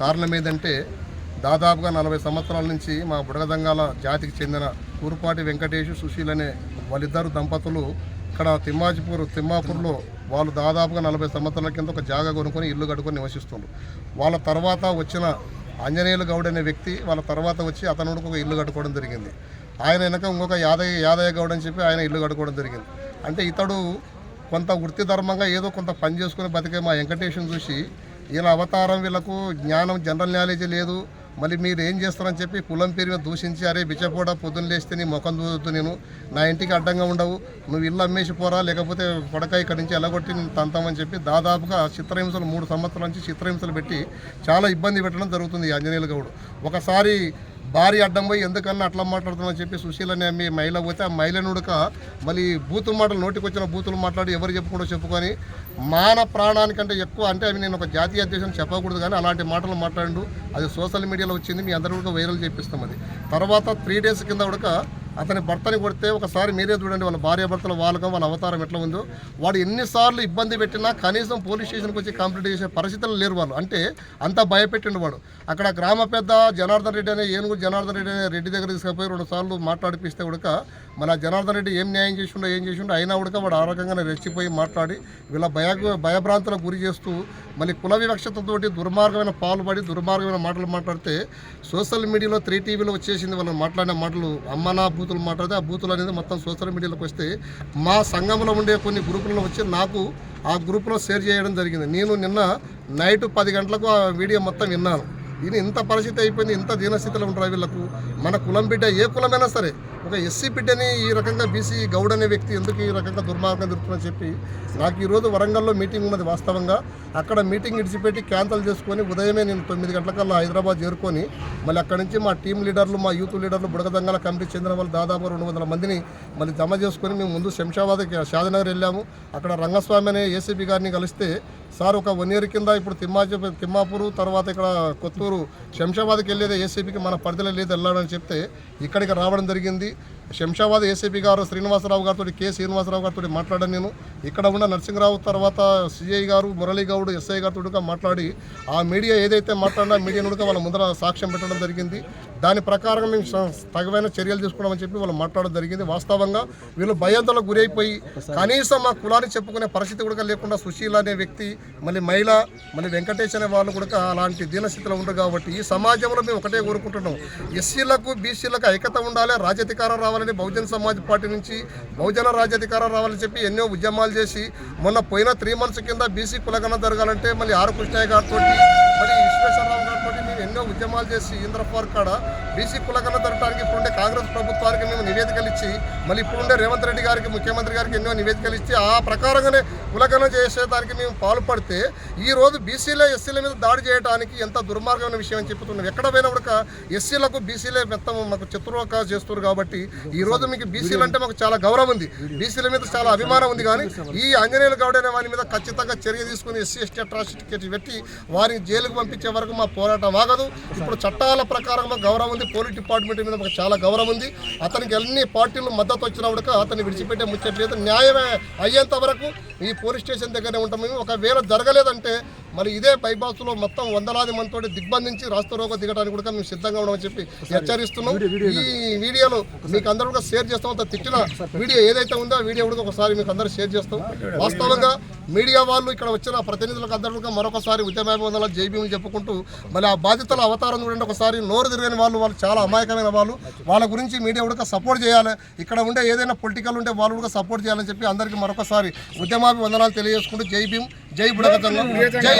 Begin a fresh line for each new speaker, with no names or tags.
కారణం ఏంటంటే దాదాపుగా నలభై సంవత్సరాల నుంచి మా బుడగదంగాల జాతికి చెందిన కూరుపాటి వెంకటేష్ సుశీల్ అనే వాళ్ళిద్దరు దంపతులు ఇక్కడ తిమ్మాజిపూర్ తిమ్మాపూర్లో వాళ్ళు దాదాపుగా నలభై సంవత్సరాల కింద ఒక జాగా కొనుక్కొని ఇల్లు కట్టుకొని నివసిస్తున్నారు వాళ్ళ తర్వాత వచ్చిన ఆంజనేయులు గౌడ్ అనే వ్యక్తి వాళ్ళ తర్వాత వచ్చి అతను ఒక ఇల్లు కట్టుకోవడం జరిగింది. ఆయన వెనక ఇంకొక యాదయ్య యాదయ్య గౌడ్ అని చెప్పి ఆయన ఇల్లు కట్టుకోవడం జరిగింది. అంటే ఇతడు కొంత వృత్తి ధర్మంగా ఏదో కొంత పని చేసుకుని బతికే మా వెంకటేశ్వరం చూసి వీళ్ళ అవతారం వీళ్ళకు జ్ఞానం జనరల్ నాలెడ్జ్ లేదు. మళ్ళీ మీరు ఏం చేస్తారని చెప్పి కులం పేరు మీద దూషించి అరే బిచ్చపూడ పొద్దున్న లేస్తే నీ ముఖం చూడొద్దు నేను నా ఇంటికి అడ్డంగా ఉండవు. నువ్వు ఇల్లు అమ్మేసి పోరా లేకపోతే కొడక ఇక్కడి నుంచి ఎలగొట్టి నేను తంతామని చెప్పి దాదాపుగా చిత్రహింసలు మూడు సంవత్సరాల నుంచి చిత్రహింసలు పెట్టి చాలా ఇబ్బంది పెట్టడం జరుగుతుంది ఆంజనేయుల ఆంజనేయులు గౌడ్. ఒకసారి భారీ అడ్డం పోయి ఎందుకన్నా అట్లా మాట్లాడుతున్నామని చెప్పి సుశీల్ అనే మీ మహిళ పోతే ఆ మహిళను ఉడక మళ్ళీ బూతుల మాటలు నోటికి వచ్చిన బూతులు మాట్లాడి ఎవరు చెప్పుకుంటూ చెప్పుకొని మాన ప్రాణానికంటే ఎక్కువ అంటే అవి నేను ఒక జాతీయ అధ్యక్షం చెప్పకూడదు కానీ అలాంటి మాటలు మాట్లాడు అది సోషల్ మీడియాలో వచ్చింది మీ అందరూ కూడా వైరల్ చేపిస్తాం అది. తర్వాత త్రీ డేస్ కింద ఉడక అతని భర్తని కొడితే ఒకసారి మీరే చూడండి వాళ్ళ భార్య భర్తల వాళ్ళకం వాళ్ళ అవతారం ఎట్లా ఉందో. వాడు ఎన్నిసార్లు ఇబ్బంది పెట్టినా కనీసం పోలీస్ స్టేషన్కి వచ్చి కంప్లీట్ చేసే పరిస్థితులు లేరు వాళ్ళు. అంటే అంత భయపెట్టిండు వాడు. అక్కడ గ్రామ పెద్ద జనార్దన్ రెడ్డి అనే ఏనుగు జనార్దన్ రెడ్డి అనే రెడ్డి దగ్గర తీసుకుపోయి రెండు సార్లు మాట్లాడిపిస్తే ఉడక మన జనార్దన్ రెడ్డి ఏం న్యాయం చేసిండో ఏం చేసిండో అయినా ఉడక వాడు ఆ రకంగానే రెచ్చిపోయి మాట్లాడి వీళ్ళ భయ భయభ్రాంతులకు గురి చేస్తూ మళ్ళీ కుల వివక్షతతోటి దుర్మార్గమైన పాల్పడి దుర్మార్గమైన మాటలు మాట్లాడితే సోషల్ మీడియాలో త్రీ టీవీలో వచ్చేసింది వాళ్ళు మాట్లాడిన మాటలు అమ్మనా బూతులు మాట్లాడితే ఆ బూతులు అనేది మొత్తం సోషల్ మీడియాలోకి వస్తే మా సంఘంలో ఉండే కొన్ని గ్రూపులలో వచ్చి నాకు ఆ గ్రూప్లో షేర్ చేయడం జరిగింది. నేను నిన్న నైట్ పది గంటలకు ఆ వీడియో మొత్తం విన్నాను. ఇది ఇంత పరిస్థితి అయిపోయింది ఇంత దీనస్థితిలో ఉంటారు వీళ్ళకు? మన కులం బిడ్డ ఏ కులమైనా సరే ఒక ఎస్సీ బిడ్డని ఈ రకంగా బీసీ గౌడ్ అనే వ్యక్తి ఎందుకు ఈ రకంగా దుర్మార్గం జరుగుతుందని చెప్పి నాకు ఈరోజు వరంగల్లో మీటింగ్ ఉన్నది వాస్తవంగా. అక్కడ మీటింగ్ ఇడిచిపెట్టి క్యాన్సల్ చేసుకొని ఉదయమే నేను తొమ్మిది గంటలకల్లా హైదరాబాద్ చేరుకొని మళ్ళీ అక్కడి నుంచి మా టీం లీడర్లు మా యూత్ లీడర్లు బుడగదంగల కమిటీ చెందిన వాళ్ళు దాదాపు రెండు వందల మందిని మళ్ళీ జమ చేసుకొని మేము ముందు శంషాబాద్ షాదనగర్ వెళ్ళాము. అక్కడ రంగస్వామి అనే ఏసీపీ గారిని కలిస్తే సార్ ఒక వన్ ఇయర్ కింద ఇప్పుడు తిమ్మాజీ తిమ్మాపూరు తర్వాత ఇక్కడ కొత్తూరు శంషాబాద్కి వెళ్ళేది ఏసీపీకి మన పరిధిలో లేదు వెళ్ళాడని చెప్తే ఇక్కడికి రావడం జరిగింది. శంషాబాద్ ఏసీపీ గారు శ్రీనివాసరావు గారితో కె శ్రీనివాసరావు గారితో మాట్లాడాను నేను. ఇక్కడ ఉన్న నరసింహరావు తర్వాత సిఐ గారు మురళీ గౌడ్ ఎస్ఐ గారితో మాట్లాడి ఆ మీడియా ఏదైతే మాట్లాడినా మీడియా నుండి వాళ్ళ ముందర సాక్ష్యం పెట్టడం జరిగింది. దాని ప్రకారం మేము తగవైన చర్యలు తీసుకున్నామని చెప్పి వాళ్ళు మాట్లాడడం జరిగింది. వాస్తవంగా వీళ్ళు భయాంతలకు గురైపోయి కనీసం మా కులాన్ని చెప్పుకునే పరిస్థితి కూడా లేకుండా సుశీల అనే వ్యక్తి మళ్ళీ మహిళ మళ్ళీ వెంకటేష్ అనే వాళ్ళు కూడా అలాంటి దీనస్థితిలో ఉండరు కాబట్టి ఈ సమాజంలో మేము ఒకటే కోరుకుంటున్నాం. ఎస్సీలకు బీసీలకు ఐక్యత ఉండాలి రాజ్యాధికారం రావాలని బహుజన సమాజ్ పార్టీ నుంచి బహుజన రాజ్యాధికారం రావాలని చెప్పి ఎన్నో ఉద్యమాలు చేసి మొన్న పోయిన త్రీ మంత్స్ కింద బీసీ కులగణ జరగాలంటే మళ్ళీ ఆర్ కృష్ణయ్య గారితో మరి విశ్వేశ్వరరావు గారితో మేము ఎన్నో ఉద్యమాలు చేసి ఇంద్ర కాడ బీసీ కులగణ జరగడానికి ఇప్పుడుండే కాంగ్రెస్ ప్రభుత్వానికి మేము నివేదికలు ఇచ్చి మళ్ళీ ఇప్పుడుండే రేవంత్ రెడ్డి గారికి ముఖ్యమంత్రి గారికి ఎన్నో నివేదికలు ఇచ్చి ఆ ప్రకారంగానే కులగణ చేసేదానికి మేము పాల్పడితే ఈరోజు బీసీల ఎస్సీల మీద దాడి చేయడానికి ఎంత దుర్మార్గమైన విషయం అని చెప్తున్నాం. ఎక్కడ పోయినా కూడా ఎస్సీలకు బీసీలే మొత్తం మాకు చతుర్వక చేస్తున్నారు కాబట్టి ఈ రోజు మీకు బీసీలు అంటే మాకు చాలా గౌరవం ఉంది. బీసీల మీద చాలా అభిమానం ఉంది కానీ ఈ ఆంజనేయులు గౌడ్ అనే వారి మీద ఖచ్చితంగా చర్య తీసుకుని ఎస్సీ ఎస్టీ అట్రాసిటీ పెట్టి వారిని జైలుకు పంపించే వరకు మా పోరాటం ఆగదు. ఇప్పుడు చట్టాల ప్రకారం మాకు గౌరవం ఉంది. పోలీస్ డిపార్ట్మెంట్ మీద మాకు చాలా గౌరవం ఉంది. అతనికి అన్ని పార్టీలు మద్దతు వచ్చినప్పుడు అతన్ని విడిచిపెట్టే ముచ్చట్లేదు. న్యాయమే అయ్యేంత వరకు ఈ పోలీస్ స్టేషన్ దగ్గరనే ఉంటాం మేము. ఒకవేళ జరగలేదంటే మరి ఇదే బైపాస్లో మొత్తం వందలాది మందితో దిగ్బంధించి రాష్ట్ర రోగ దిగడానికి కూడా మేము సిద్ధంగా ఉన్నామని చెప్పి హెచ్చరిస్తున్నాం. ఈ వీడియోలు మీకు అందరూ కూడా షేర్ చేస్తాం. అంత తిట్టిన వీడియో ఏదైతే ఉందో ఆ వీడియో కూడా ఒకసారి మీకు అందరూ షేర్ చేస్తాం. వాస్తవంగా మీడియా వాళ్ళు ఇక్కడ వచ్చిన ప్రతినిధులకు అందరికీ మరొకసారి ఉద్యమాభివందనాలు. జైబీమని చెప్పుకుంటూ మళ్ళీ ఆ బాధ్యతల అవతారం చూడండి. ఒకసారి నోరు తిరిగిన వాళ్ళు వాళ్ళు చాలా అమాయకమైన వాళ్ళు. వాళ్ళ గురించి మీడియా కూడా సపోర్ట్ చేయాలి. ఇక్కడ ఉండే ఏదైనా పొలిటికల్ ఉంటే వాళ్ళు కూడా సపోర్ట్ చేయాలని చెప్పి అందరికీ మరొకసారి ఉద్యమాభివందనాలు తెలియజేసుకుంటూ జై భీమ్ జై బుడగతంగా జై